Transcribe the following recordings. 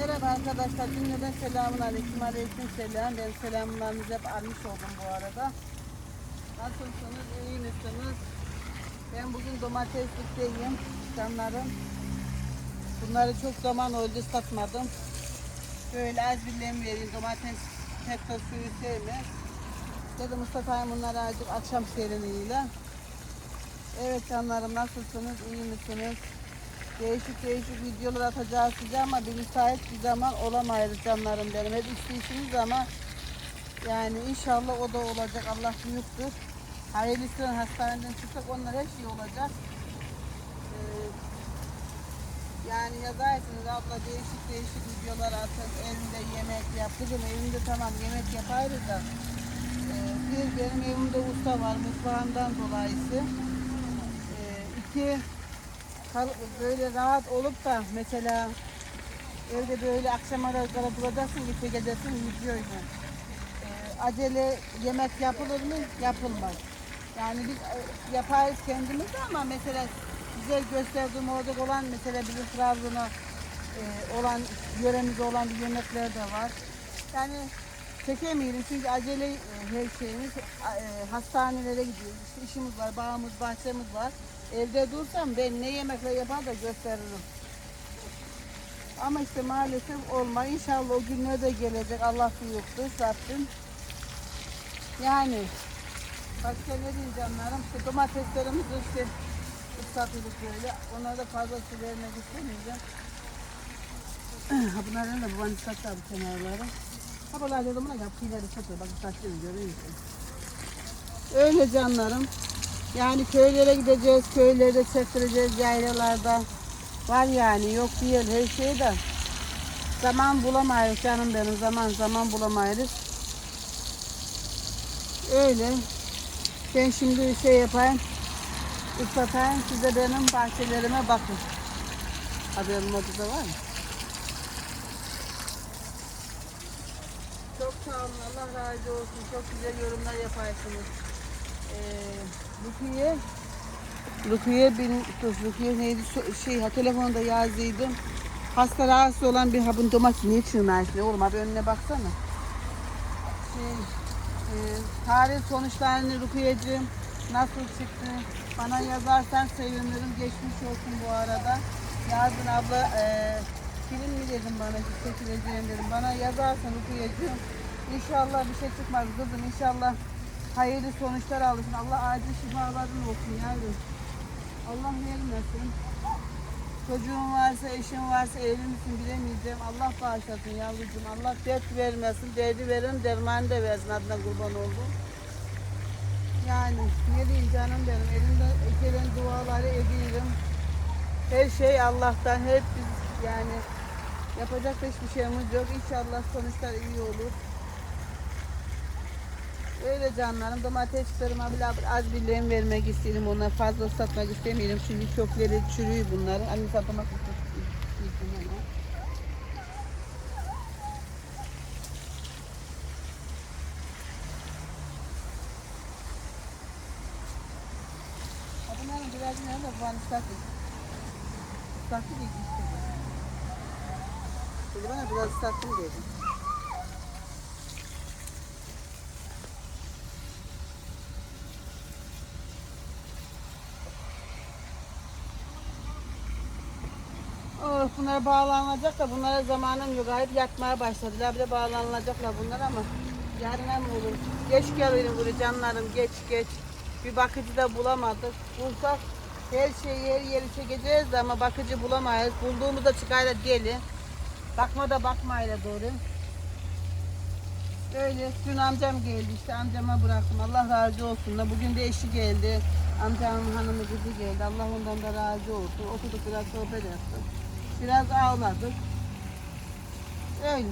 Merhaba arkadaşlar. Cümleden selamun aleyküm. Aleyküm selam. Ben selamlarınızı hep almış oldum bu arada. Nasılsınız? İyi misiniz? Ben bugün domateslikteyim. Canlarım. Bunları çok zaman oldu satmadım. Böyle az bir lem vereyim. Domates pek suyu sevmez. Dedim ıslatayım bunları azıcık akşam serinliğiyle. Evet canlarım nasılsınız? İyi misiniz? Değişik değişik videolar atacağız size ama bir müsait bir zaman olamayız canlarım benim. Hep isteyişiniz ama yani inşallah o da olacak. Allah büyüktür. Hayırlısıyla hastaneden çıksak onlar her şey olacak. Ee, yani yazarsınız abla değişik değişik videolar atın. Evinde yemek yap. Kızım evinde tamam yemek yaparız da. Ee, bir benim evimde usta var mutfağımdan dolayısı. Ee, iki böyle rahat olup da mesela evde böyle akşama kadar duracaksın gece gecesini yüzüyorsun. Ee, acele yemek yapılır mı? Yapılmaz. Yani biz e, yaparız kendimiz ama mesela size gösterdiğim orada olan mesela bizim Trabzon'a e, olan yöremizde olan bir yemekler de var. Yani çekemeyelim çünkü acele e, her şeyimiz e, hastanelere gidiyoruz. İşte işimiz var, bağımız, bahçemiz var. Evde dursam ben ne yemekler yapar da gösteririm. Ama işte maalesef olma. İnşallah o günler de gelecek. Allah büyüktür Rabbim. Yani başka ne diyeyim canlarım? İşte domateslerimizi işte ıslatıyorduk böyle. Onları da fazla su vermek istemeyeceğim. bunların da babanın ıslatlar bu kenarları. Ha bunlar dedim buna yap. Kileri satıyor. Bak ıslatıyor görüyor musun? Öyle canlarım. Yani köylere gideceğiz, köylerde çektireceğiz yaylalarda. Var yani yok değil her şey de. Zaman bulamayız canım benim zaman zaman bulamayız. Öyle. Ben şimdi şey yapayım. ıslatayım siz de benim bahçelerime bakın. Haberim orada da var mı? Çok sağ olun. Allah razı olsun. Çok güzel yorumlar yaparsınız. Rukiye Rukiye bin Rukiye neydi şey ha telefonda yazdıydım. Hasta rahatsız olan bir habın domates niye çürümersin oğlum abi önüne baksana. Şey, e, tarih sonuçlarını Rukiye'cim nasıl çıktı? Bana yazarsan sevinirim. Geçmiş olsun bu arada. Yazın abla e, film mi dedim bana çekileceğim dedim. Bana yazarsan Rukiye'cim İnşallah bir şey çıkmaz kızım. İnşallah hayırlı sonuçlar alırsın. Allah acil şifaların olsun yavrum. Allah vermesin. Çocuğun varsa, eşin varsa, evli misin bilemeyeceğim. Allah bağışlasın yavrucuğum. Allah dert vermesin. Derdi verin, dermanı da versin adına kurban oldum. Yani ne diyeyim canım benim. Elimde gelen duaları ediyorum. Her şey Allah'tan. Hep biz yani yapacak hiçbir şeyimiz yok. İnşallah sonuçlar iyi olur. Öyle canlarım domateslerime bile az bir lem vermek istedim. Ona fazla satmak istemiyorum. Çünkü kökleri çürüyor bunları anne satmak istiyorum Bunların biraz ne de bu an ıslaklı. Islaklı değil işte. Dedi bana biraz ıslattım dedi. Oh, bunlara bağlanacak da bunlara zamanım yok. Hep yatmaya başladılar. Bir de bağlanılacaklar bunlar ama yarına mı olur? Geç gelirim buraya canlarım. Geç geç. Bir bakıcı da bulamadık. Bulsak her şeyi her yeri çekeceğiz ama bakıcı bulamayız. Bulduğumuzda çıkayla gelin. Bakma da bakmayla doğru. Öyle. Dün amcam geldi işte amcama bıraktım. Allah razı olsun da. Bugün de eşi geldi. Amcamın hanımı kızı geldi. Allah ondan da razı olsun. Oturduk biraz sohbet ettik. Biraz ağladık. Öyle.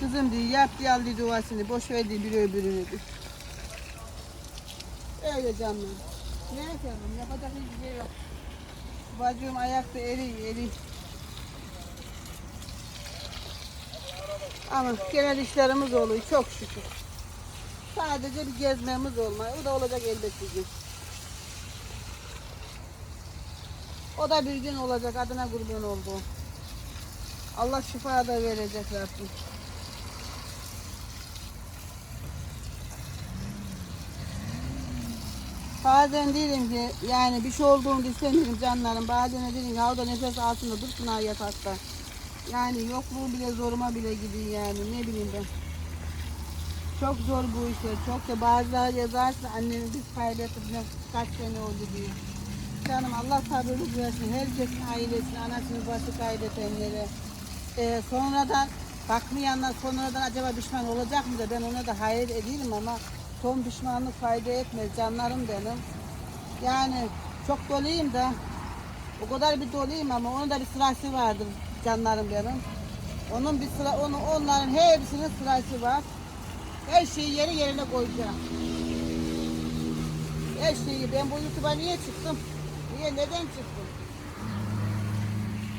Kızım diye yap diye aldı duasını. Boş ver diye bir öbürünü diye. Öyle canım. Ne yapalım? Yapacak hiçbir şey yok. Bacım ayakta eri eri. Ama genel işlerimiz oluyor çok şükür. Sadece bir gezmemiz olmuyor. O da olacak elbet bir gün. O da bir gün olacak adına kurban oldu. Allah şifa da verecek Rabbim. Bazen derim ki yani bir şey olduğunu istemiyorum canlarım. Bazen de derim ki havada nefes altında dursun ha yatakta. Yani yokluğu bile zoruma bile gidiyor yani ne bileyim ben. Çok zor bu işler. Çok da bazıları yazarsın annemi biz kaybettik kaç sene oldu diye. Canım Allah sabırlık versin. Herkesin ailesini, anasını, başı kaybedenlere. Ee, sonradan bakmayanlar sonradan acaba pişman olacak mı da ben ona da hayır ederim ama son pişmanlık fayda etmez. Canlarım benim. Yani çok doluyum da o kadar bir doluyum ama onun da bir sırası vardır canlarım benim. Onun bir sıra, onun, onların hepsinin sırası var. Her şeyi yeri yerine koyacağım. Her şeyi. Ben bu YouTube'a niye çıktım? Niye, neden çıktım?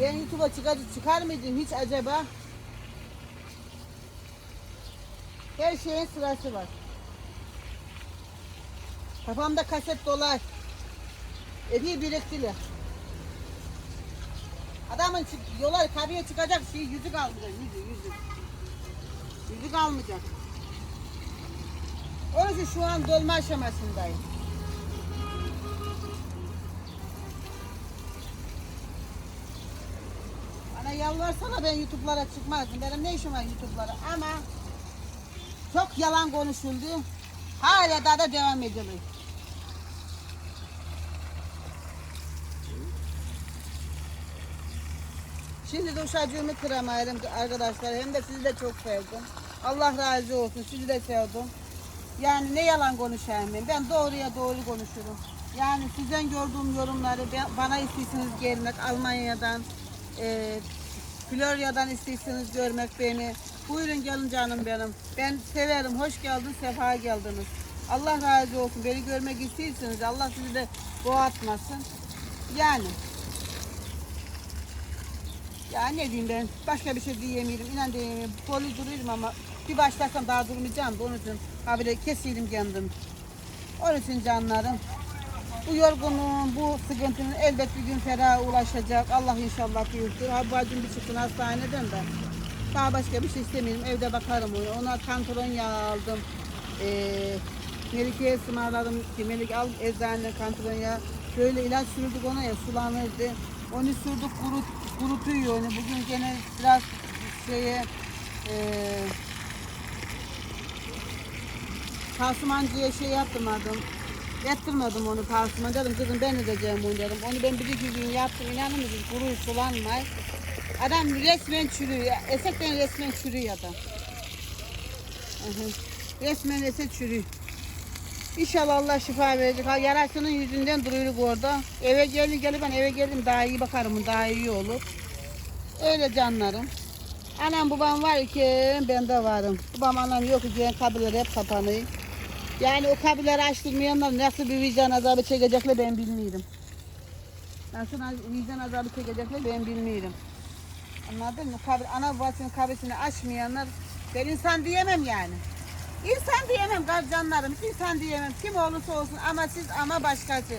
Ben YouTube'a çıkar, çıkar mıydım hiç acaba? Her şeyin sırası var. Kafamda kaset dolar. Epey biriktiler. Adamın yola tabiye çıkacak şey yüzü kalmayacak. Yüzü, yüzü. Yüzü kalmayacak. Onun için şu an dolma aşamasındayım. Bana yalvarsana ben YouTube'lara çıkmazdım. Benim ne işim var YouTube'lara ama çok yalan konuşuldu. Hala daha da devam ediyor. Şimdi de uşacığımı kıramayırım arkadaşlar. Hem de sizi de çok sevdim. Allah razı olsun. Sizi de sevdim. Yani ne yalan konuşayım ben. Ben doğruya doğru konuşurum. Yani sizden gördüğüm yorumları ben- bana istiyorsunuz gelmek Almanya'dan, e, Florya'dan istiyorsunuz görmek beni. Buyurun gelin canım benim. Ben severim. Hoş geldin, sefa geldiniz. Allah razı olsun. Beni görmek istiyorsunuz. Allah sizi de boğatmasın. Yani ya ne diyeyim ben başka bir şey diyemiyorum inan diyemiyorum dolu duruyorum ama bir başlasam daha durmayacağım da onun için ha böyle keseyim kendim. Onun için canlarım bu yorgunluğun bu sıkıntının elbet bir gün feraha ulaşacak. Allah inşallah büyüktür. Ha bacım bir çıktın hastaneden de. Daha başka bir şey istemiyorum. Evde bakarım ona. Ona kantaron yağı aldım. Ee, Melike'ye ısmarladım ki Melike al eczaneden kantaron yağı. Böyle ilaç sürdük ona ya sulanırdı. Onu sürdük kurut, kurutuyor onu. Bugün gene biraz şeye e, Pansumancıya şey yaptırmadım. Yaptırmadım onu pansuman dedim kızım ben edeceğim onu dedim. Onu ben bir iki gün yaptım inanır mısınız kuruyor sulanmay. Adam resmen çürüyor. Esekten resmen çürüyor adam. Resmen esek çürüyor. İnşallah Allah şifa verecek. Ha, yarasının yüzünden duruyoruz orada. Eve geldi gelip ben eve geldim daha iyi bakarım daha iyi olur. Öyle canlarım. Anam babam var ki ben de varım. Babam anam yok ki kabileler hep kapanıyor. Yani o kabileleri açtırmayanlar nasıl bir vicdan azabı çekecekler ben bilmiyorum. Nasıl vicdan azabı çekecekler ben bilmiyorum. Anladın mı? Kabir, ana babasının kabrisini açmayanlar ben insan diyemem yani. İnsan diyemem canlarım, insan diyemem. Kim olursa olsun ama siz ama başkası.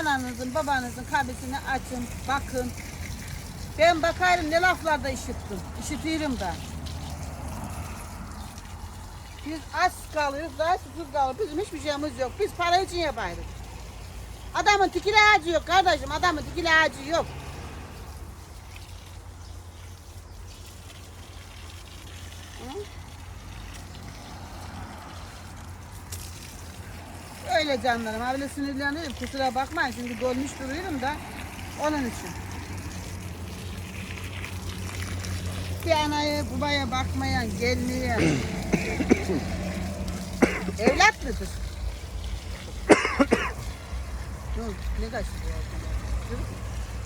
Ananızın, babanızın kabrisini açın, bakın. Ben bakarım ne laflarda işittim, işitiyorum da. Biz aç kalıyoruz, daha susuz kalıyoruz. Bizim hiçbir şeyimiz yok. Biz para için yaparız. Adamın tikili ağacı yok kardeşim, adamın tikili ağacı yok. Öyle canlarım. Öyle sinirleniyorum. Kusura bakmayın. Şimdi dolmuş duruyorum da onun için. Bir anayı babaya bakmayan, gelmeyen. Evlat mıdır? Dur, ne kaçtı bu arada?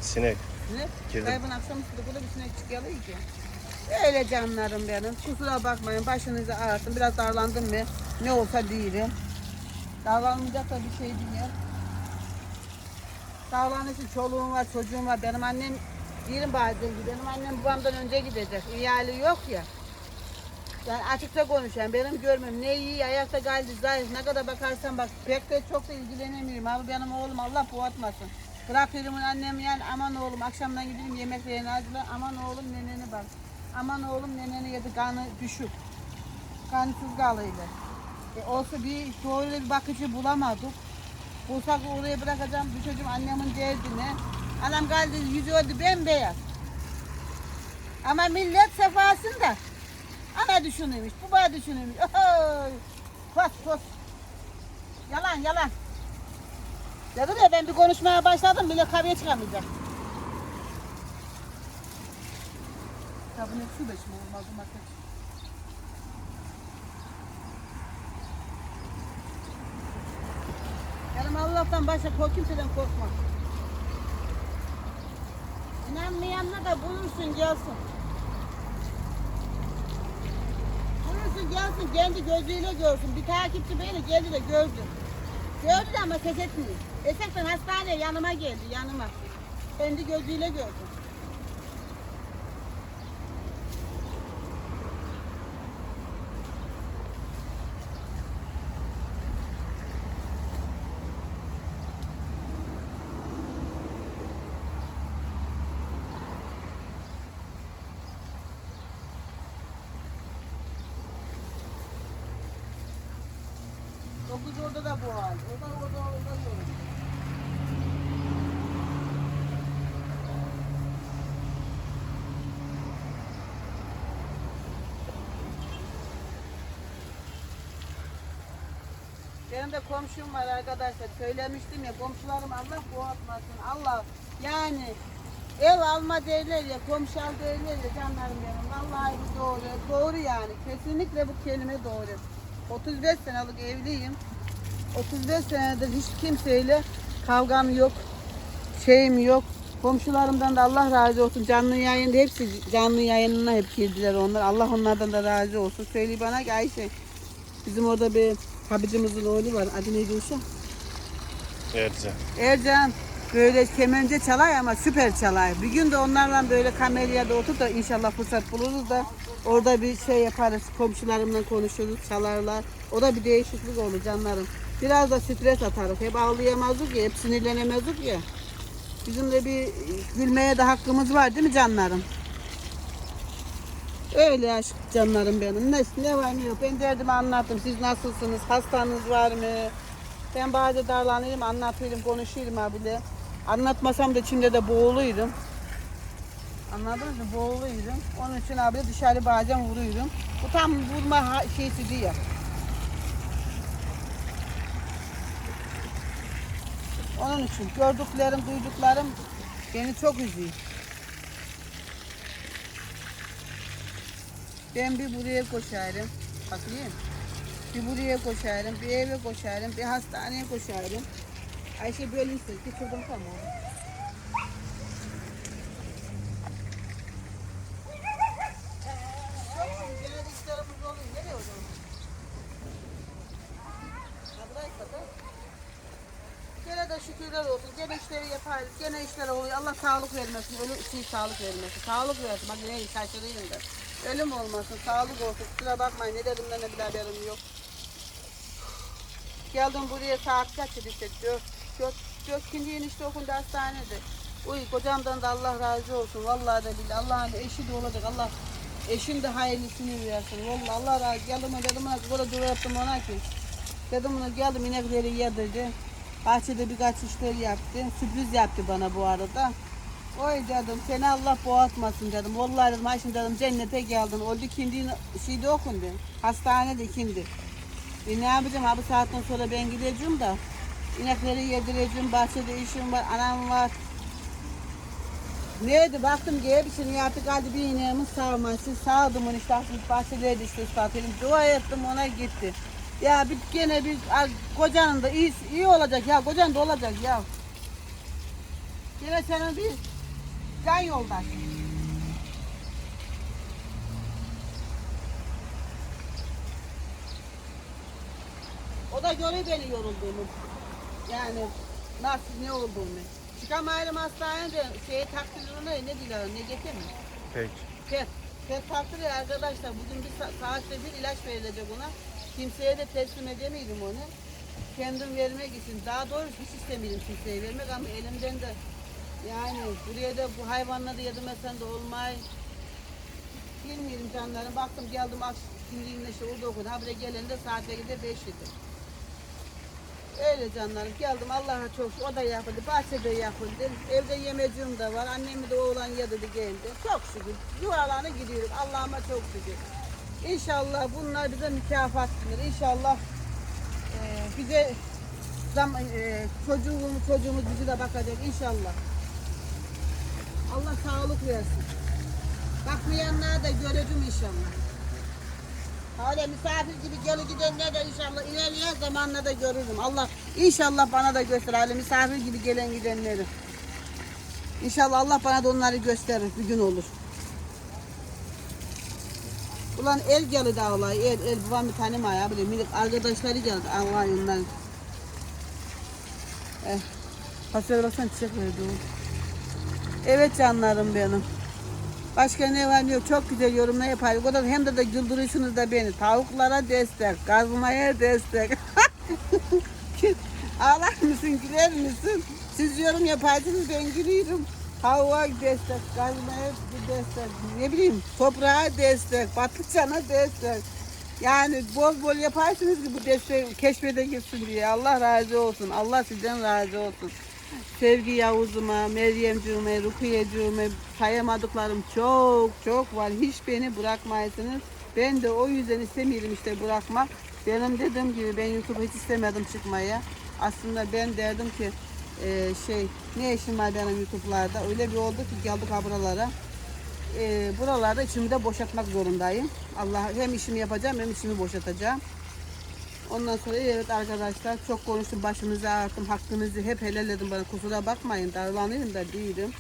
Sinek. Ne? Girdim. Kaybın akşamüstü burada bir sinek çıkalı ki. Öyle canlarım benim. Kusura bakmayın başınızı ağrıttım. Biraz darlandım mı? Ne olsa değilim. Davranmayacak da bir şey değil. Davranırsın çoluğum var, çocuğum var. Benim annem değilim bazen ki. Benim annem babamdan önce gidecek. İyali yok ya. Yani açıkça konuşayım. Benim görmem ne iyi, ayakta geldi zayıf. Ne kadar bakarsan bak pek de çok da ilgilenemiyorum. Abi benim oğlum Allah boğatmasın. Bırakıyorum annem yani aman oğlum akşamdan gidelim yemeklerini hazırla. Aman oğlum neneni bak. Aman oğlum neneni yedi kanı düşük. Kansız kalıydı. E olsa bir doğru bir bakıcı bulamadık. Bulsak oraya bırakacağım bir çocuğum annemin derdine. Anam geldi yüzü öldü bembeyaz. Ama millet sefasında. Ana düşünüyormuş, baba düşünüyormuş. Oy! Kos kos. Yalan yalan. Dedim ya ben bir konuşmaya başladım millet kahveye çıkamayacak. Kitabın hep su beşim olmaz maket. Yarım Allah'tan başka kork kimseden korkma. İnanmayanla da bulursun gelsin. Bulursun gelsin kendi gözüyle görsün. Bir takipçi beni geldi de gördü. Gördü ama ses etmiyor. Esekten hastaneye yanıma geldi yanıma. Kendi gözüyle gördü. Dokuz orada da bu hal. Orada orada orada yok. Benim de komşum var arkadaşlar. Söylemiştim ya komşularım Allah boğatmasın. Allah yani ev alma derler ya komşu al derler ya canlarım benim. Vallahi bu doğru. Doğru yani. Kesinlikle bu kelime doğru. 35 senelik evliyim. 35 senedir hiç kimseyle kavgam yok. Şeyim yok. Komşularımdan da Allah razı olsun. Canlı yayında hepsi canlı yayınına hep girdiler onlar. Allah onlardan da razı olsun. Söyle bana ki Ayşe bizim orada bir habicimizin oğlu var. Adı neydi Uşa? Ercan. Ercan böyle kemence çalay ama süper çalay. Bir gün de onlarla böyle kamelyada oturup da inşallah fırsat buluruz da orada bir şey yaparız. Komşularımla konuşuruz, çalarlar. O da bir değişiklik olur canlarım. Biraz da stres atarız. Hep ağlayamazdık ya, hep sinirlenemezdik ya. Bizim de bir gülmeye de hakkımız var değil mi canlarım? Öyle aşk canlarım benim. Ne, ne var ne yok. Ben derdimi anlattım. Siz nasılsınız? Hastanız var mı? Ben bazı darlanırım, anlatırım, konuşurum abiyle. Anlatmasam da içimde de boğuluyorum. Anladınız mı? Boğuluyorum. Onun için abi dışarı bazen vuruyorum. Bu tam vurma şeysi değil. Onun için gördüklerim, duyduklarım beni çok üzüyor. Ben bir buraya koşarım. Bakayım. Bir buraya koşarım, bir eve koşarım, bir hastaneye koşarım. Ayşe bölünse geçirdim tamam. Gene de şükürler olsun. Gene işleri yaparız. Gene işler oluyor. Allah sağlık vermesin. Ölüm için sağlık vermesin. Sağlık versin. Bak ne şaşırayım da. Ölüm olmasın. Sağlık olsun. Kusura bakmayın. Ne dedim ne bile haberim yok. Geldim buraya saat kaç idi işte? Dört, dört, dört yeni işte okundu hastanede. Uy kocamdan da Allah razı olsun. Vallahi de billahi. Allah'ın eşi de olacak. Allah eşin de hayırlısını versin. Vallahi Allah razı Geldim dedim ona burada dur yaptım ona ki. Dedim ona geldim inekleri yedirdi. Bahçede birkaç işler yaptı. Sürpriz yaptı bana bu arada. Oy dedim seni Allah boğatmasın dedim. Vallahi dedim Ayşe dedim cennete geldin. Oldu ikindi şeyde okundu. Hastanede ikindi. E ne yapacağım abi saatten sonra ben gideceğim da inekleri yedireceğim, bahçede işim var, anam var. Neydi baktım ki hepsini yaptık hadi bir ineğimiz sağmasın. Sağdım onu işte bahçelerde işte ıslatayım. Dua ettim ona gitti. Ya bir gene bir kocanın da iyi, iyi olacak ya kocan da olacak ya. Gene senin bir can yoldaş. O da görüyor beni yorulduğumu. Yani nasıl ne olduğumu. Çıkamayalım hastanede şey takdirine ne diyorlar ne getir mi? Peki. Tet. Tet takdiri arkadaşlar bugün bir sa- saatte bir ilaç verilecek ona. Kimseye de teslim edemeyirim onu. kendim vermek için daha doğrusu hiç istemiyorum kimseye vermek ama elimden de yani buraya da bu hayvanları yedirmesen de olmay. Bilmiyorum canlarım. Baktım geldim akşam işte orada okudum. Ha buraya gelende saat 8'de 5 idi. Öyle canlarım. Geldim Allah'a çok şükür. O da yapıldı. Bahçede yapıldı. Evde yemeciğim de var. Annemi de oğlan yedi geldi. Çok şükür. Yuvarlana gidiyoruz. Allah'ıma çok şükür. İnşallah bunlar bize mükafattır. İnşallah e, bize zam, e, çocuğumuz, çocuğumuz bizi de bakacak inşallah. Allah sağlık versin. Bakmayanlar da göreceğim inşallah. Öyle misafir gibi gelip gidenler de inşallah ilerleyen zamanla da görürüm. Allah inşallah bana da gösterir. Öyle misafir gibi gelen gidenleri. İnşallah Allah bana da onları gösterir. Bir gün olur. Ulan el geldi ağlay. El, el babam bir tane maya bile. Minik arkadaşları geldi ağlayından. Eh. Hasere baksana çiçek verdi o. Evet canlarım benim. Başka ne var ne çok güzel yorumlar yapar. O da hem de, de güldürüyorsunuz da beni. Tavuklara destek, kazmaya destek. Ağlar mısın, güler misin? Siz yorum yaparsınız ben gülüyorum. Tavuğa destek, kazmaya destek, ne bileyim toprağa destek, patlıcana destek. Yani bol bol yaparsınız ki bu destek keşfede gitsin diye. Allah razı olsun. Allah sizden razı olsun. Sevgi Yavuz'uma, Meryem'cüğüme, Rukiye'cüğüme sayamadıklarım çok çok var. Hiç beni bırakmayasınız. Ben de o yüzden istemiyorum işte bırakmak. Benim dediğim gibi ben YouTube'a hiç istemedim çıkmaya. Aslında ben derdim ki e, şey ne işim var benim YouTube'larda. Öyle bir oldu ki geldik ha buralara. E, buralarda içimi de boşaltmak zorundayım. Allah hem işimi yapacağım hem işimi boşaltacağım. Ondan sonra evet arkadaşlar çok konuştum başınızı ağrıttım hakkınızı hep helal edin bana kusura bakmayın darlanıyorum da değilim.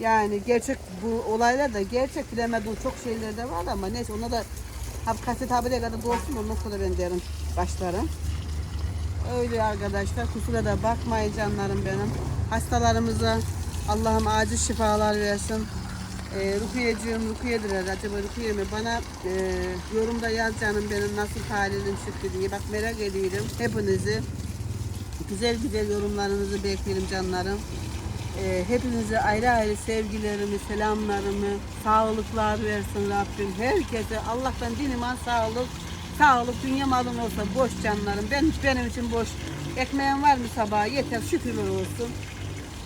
Yani gerçek bu olaylar da gerçek bilemediğim çok şeyler de var ama neyse ona da kaset habere kadar dolsun ondan sonra ben derim başlarım. Öyle arkadaşlar kusura da bakmayın canlarım benim. Hastalarımıza Allah'ım acil şifalar versin. E, Rukiye'ciğim Rukiye'dir. Acaba Rukiye mi? Bana e, yorumda yaz canım benim nasıl halinim çıktı diye. Bak merak ediyorum hepinizi. Güzel güzel yorumlarınızı beklerim canlarım. E, hepinize ayrı ayrı sevgilerimi, selamlarımı, sağlıklar versin Rabbim. Herkese Allah'tan din iman sağlık. Sağlık dünya malın olsa boş canlarım. Ben benim için boş. Ekmeğim var mı sabaha yeter şükürler olsun.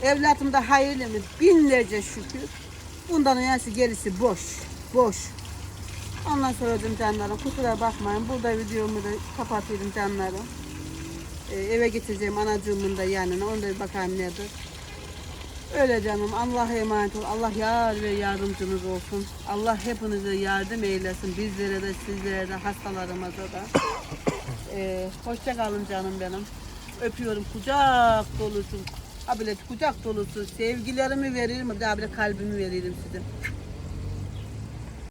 Evlatım da hayırlı mı? Binlerce şükür. Bundan yansı gerisi boş. Boş. Ondan sonra dedim canlarım kusura bakmayın. Burada videomu da kapatıyorum canlarım. Ee, eve getireceğim anacığımın da yanına. Onu da bir bakayım nedir. Öyle canım. Allah'a emanet ol. Allah yar ve yardımcınız olsun. Allah hepinize yardım eylesin. Bizlere de sizlere de hastalarımıza da. Ee, hoşça kalın canım benim. Öpüyorum kucak dolusu. Abile kucak dolusu sevgilerimi veririm. Bir daha bile kalbimi veririm size.